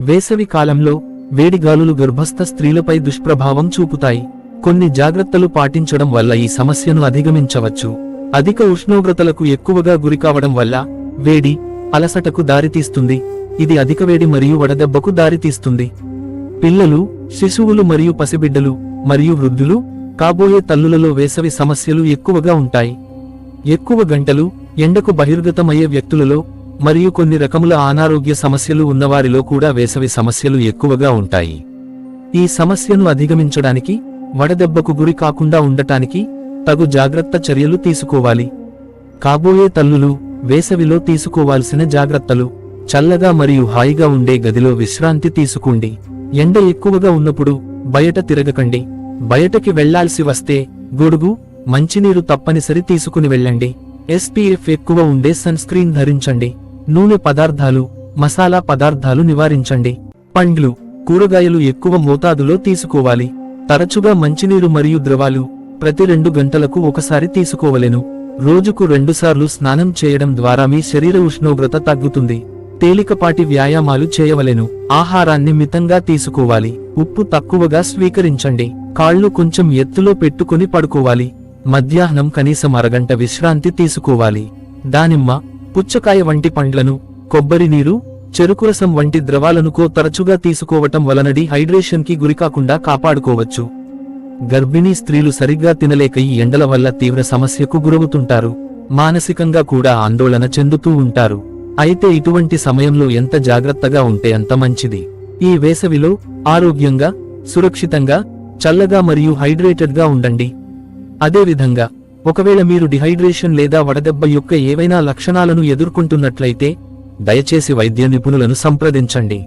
వేసవి కాలంలో వేడిగాలులు గర్భస్థ స్త్రీలపై దుష్ప్రభావం చూపుతాయి. కొన్ని జాగ్రత్తలు పాటించడం వల్ల ఈ సమస్యను అధిగమించవచ్చు. అధిక ఉష్ణోగ్రతలకు ఎక్కువగా గురికావడం వల్ల వేడి అలసటకు దారితీస్తుంది. ఇది అధిక వేడి మరియు వడదెబ్బకు దారితీస్తుంది. పిల్లలు శిశువులు మరియు పసిబిడ్డలు మరియు వృద్ధులు కాబోయే తల్లులలో వేసవి సమస్యలు ఎక్కువగా ఉంటాయి. ఎక్కువ గంటలు ఎండకు బహిర్గతమయ్యే వ్యక్తులలో మరియు కొన్ని రకముల అనారోగ్య సమస్యలు ఉన్నవారిలో కూడా వేసవి సమస్యలు ఎక్కువగా ఉంటాయి. ఈ సమస్యను అధిగమించడానికి వడదెబ్బకు గురి కాకుండా ఉండటానికి తగు జాగ్రత్త చర్యలు తీసుకోవాలి. కాబోయే తల్లులు వేసవిలో తీసుకోవాల్సిన జాగ్రత్తలు చల్లగా మరియు హాయిగా ఉండే గదిలో విశ్రాంతి తీసుకోండి. ఎండ ఎక్కువగా ఉన్నప్పుడు బయట తిరగకండి. బయటకి వెళ్ళాల్సి వస్తే గొడుగు మంచినీరు తప్పనిసరి తీసుకుని వెళ్ళండి. ఎస్పీఎఫ్ ఎక్కువ ఉండే సన్ స్క్రీన్ ధరించండి. నూనె పదార్థాలు మసాలా పదార్థాలు నివారించండి. పండ్లు కూరగాయలు ఎక్కువ మోతాదులో తీసుకోవాలి. తరచుగా మంచినీరు మరియు ద్రవాలు ప్రతి రెండు గంటలకు ఒకసారి తీసుకోవలెను. రోజుకు రెండుసార్లు స్నానం చేయడం ద్వారా మీ శరీర ఉష్ణోగ్రత తగ్గుతుంది. తేలికపాటి వ్యాయామాలు చేయవలెను. ఆహారాన్ని మితంగా తీసుకోవాలి. ఉప్పు తక్కువగా స్వీకరించండి. కాళ్ళు కొంచెం ఎత్తులో పెట్టుకుని పడుకోవాలి. మధ్యాహ్నం కనీసం అరగంట విశ్రాంతి తీసుకోవాలి. దానిమ్మ పుచ్చకాయ వంటి పండ్లను కొబ్బరి నీరు చెరుకురసం వంటి ద్రవాలను కో తరచుగా తీసుకోవటం వలన హైడ్రేషన్కి గురికాకుండా కాపాడుకోవచ్చు. గర్భిణీ స్త్రీలు సరిగ్గా తినలేక ఈ ఎండల వల్ల తీవ్ర సమస్యకు గురవుతుంటారు. మానసికంగా కూడా ఆందోళన చెందుతూ ఉంటారు. అయితే ఇటువంటి సమయంలో ఎంత జాగ్రత్తగా ఉంటే అంత మంచిది. ఈ వేసవిలో ఆరోగ్యంగా సురక్షితంగా చల్లగా మరియు హైడ్రేటెడ్గా ఉండండి. అదేవిధంగా ఒకవేళ మీరు డిహైడ్రేషన్ లేదా వడదెబ్బ యొక్క ఏవైనా లక్షణాలను ఎదుర్కొంటున్నట్లయితే దయచేసి వైద్య నిపుణులను సంప్రదించండి.